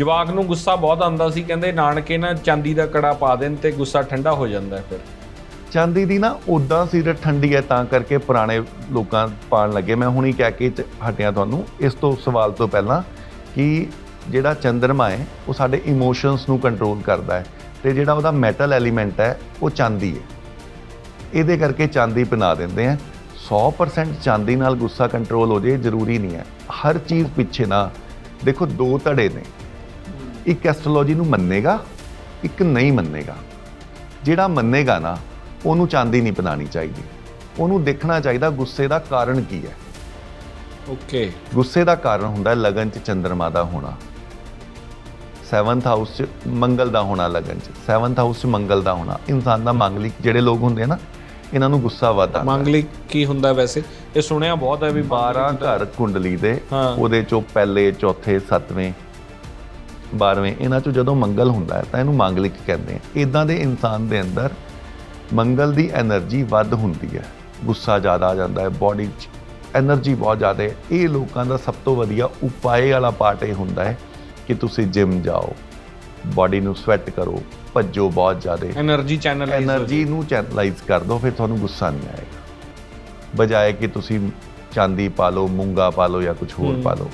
ਜਵਾਕ ਨੂੰ ਗੁੱਸਾ ਬਹੁਤ ਆਉਂਦਾ ਸੀ, ਕਹਿੰਦੇ ਨਾਨਕੇ ਨਾ ਚਾਂਦੀ ਦਾ ਕੜਾ ਪਾ ਦੇਣ ਤੇ ਗੁੱਸਾ ਠੰਡਾ ਹੋ ਜਾਂਦਾ ਫਿਰ। ਚਾਂਦੀ ਦੀ ਨਾ ਉਦਾਂ ਸੀਰਤ ਠੰਡੀ ਹੈ, ਤਾਂ ਕਰਕੇ ਪੁਰਾਣੇ ਲੋਕਾਂ ਪਾਣ ਲੱਗੇ। ਮੈਂ ਹੁਣੀ ਕਹਿ ਕੇ ਹਟਿਆ ਤੁਹਾਨੂੰ। ਇਸ ਤੋਂ ਸਵਾਲ ਤੋਂ ਪਹਿਲਾਂ ਕਿ ਜਿਹੜਾ ਚੰਦਰਮਾ ਹੈ, ਉਹ ਸਾਡੇ ਇਮੋਸ਼ਨਸ ਨੂੰ ਕੰਟਰੋਲ ਕਰਦਾ ਹੈ ਤੇ ਜਿਹੜਾ ਉਹਦਾ ਮੈਟਲ ਐਲੀਮੈਂਟ ਹੈ, ਉਹ ਚਾਂਦੀ ਹੈ। ਇਹਦੇ ਕਰਕੇ ਚਾਂਦੀ ਬਣਾ ਦਿੰਦੇ ਆ 100% ਚਾਂਦੀ ਨਾਲ ਗੁੱਸਾ ਕੰਟਰੋਲ ਹੋ ਜੇ ਜ਼ਰੂਰੀ ਨਹੀਂ ਹੈ। ਹਰ ਚੀਜ਼ ਪਿੱਛੇ ਨਾ ਦੇਖੋ, ਦੋ ਧੜੇ ਨੇ। ਇੱਕ ਐਸਟ੍ਰੋਲੋਜੀ ਨੂੰ ਮੰਨੇਗਾ ਇੱਕ ਨਹੀਂ ਮੰਨੇਗਾ। ਜਿਹੜਾ ਮੰਨੇਗਾ ਨਾ ਉਹਨੂੰ ਚਾਂਦੀ ਨਹੀਂ ਬਣਾਉਣੀ ਚਾਹੀਦੀ। ਉਹਨੂੰ ਦੇਖਣਾ ਚਾਹੀਦਾ ਗੁੱਸੇ ਦਾ ਕਾਰਨ ਕੀ ਹੈ। ਓਕੇ ਗੁੱਸੇ ਦਾ ਕਾਰਨ ਹੁੰਦਾ ਹੈ ਲਗਨ ਚ ਚੰਦਰਮਾ ਦਾ ਹੋਣਾ। 7th ਹਾਊਸ ਚ ਮੰਗਲ ਦਾ ਹੋਣਾ ਲਗਨ ਚ। 7th ਹਾਊਸ ਚ ਮੰਗਲ ਦਾ ਹੋਣਾ। ਇਨਸਾਨ ਦਾ ਮੰਗਲਿਕ ਜਿਹੜੇ ਲੋਕ ਹੁੰਦੇ ਆ ਨਾ ਇਹਨਾਂ ਨੂੰ ਗੁੱਸਾ ਵੱਧਦਾ ਮੰਗਲਿਕ ਕੀ ਹੁੰਦਾ ਵੈਸੇ? ਇਹ ਸੁਣਿਆ ਬਹੁਤ ਹੈ ਵੀ 12 ਘਰ ਕੁੰਡਲੀ ਦੇ। ਉਹਦੇ ਚੋਂ ਪਹਿਲੇ ਚੌਥੇ ਸੱਤਵੇਂ 12ਵੇਂ ਇਹਨਾਂ ਚੋਂ ਜਦੋਂ ਮੰਗਲ ਹੁੰਦਾ ਹੈ ਤਾਂ ਇਹਨੂੰ ਮੰਗਲਿਕ ਕਹਿੰਦੇ ਆ। ਇਦਾਂ ਦੇ ਇਨਸਾਨ ਦੇ ਅੰਦਰ ਮੰਗਲ ਦੀ એનર્ਜੀ ਵੱਧ ਹੁੰਦੀ ਹੈ। ਗੁੱਸਾ ਜ਼ਿਆਦਾ ਆ ਜਾਂਦਾ ਹੈ ਬਾਡੀ 'ਚ એનર્ਜੀ ਬਹੁਤ ਜ਼ਿਆਦਾ ਹੈ। ਇਹ ਲੋਕਾਂ ਦਾ ਸਭ ਤੋਂ ਵਧੀਆ ਉਪਾਏ ਵਾਲਾ ਪਾਰਟ ਇਹ ਹੁੰਦਾ ਹੈ ਕਿ ਤੁਸੀਂ ਜਿਮ ਜਾਓ ਬਾਡੀ ਨੂੰ ਸਵੈਟ ਕਰੋ ਭੱਜੋ ਬਹੁਤ ਜ਼ਿਆਦਾ। એનર્ਜੀ ਚੈਨਲ એનર્ਜੀ ਨੂੰ ਚੈਨਲਾਈਜ਼ ਕਰ ਦਿਓ ਫਿਰ ਤੁਹਾਨੂੰ ਗੁੱਸਾ ਨਹੀਂ ਆਏਗਾ। ਬਜਾਏ ਕਿ ਤੁਸੀਂ ਚਾਂਦੀ ਪਾ ਲਓ ਮੂੰਗਾ ਪਾ ਲਓ ਜਾਂ ਕੁਝ ਹੋਰ ਪਾ ਲਓ।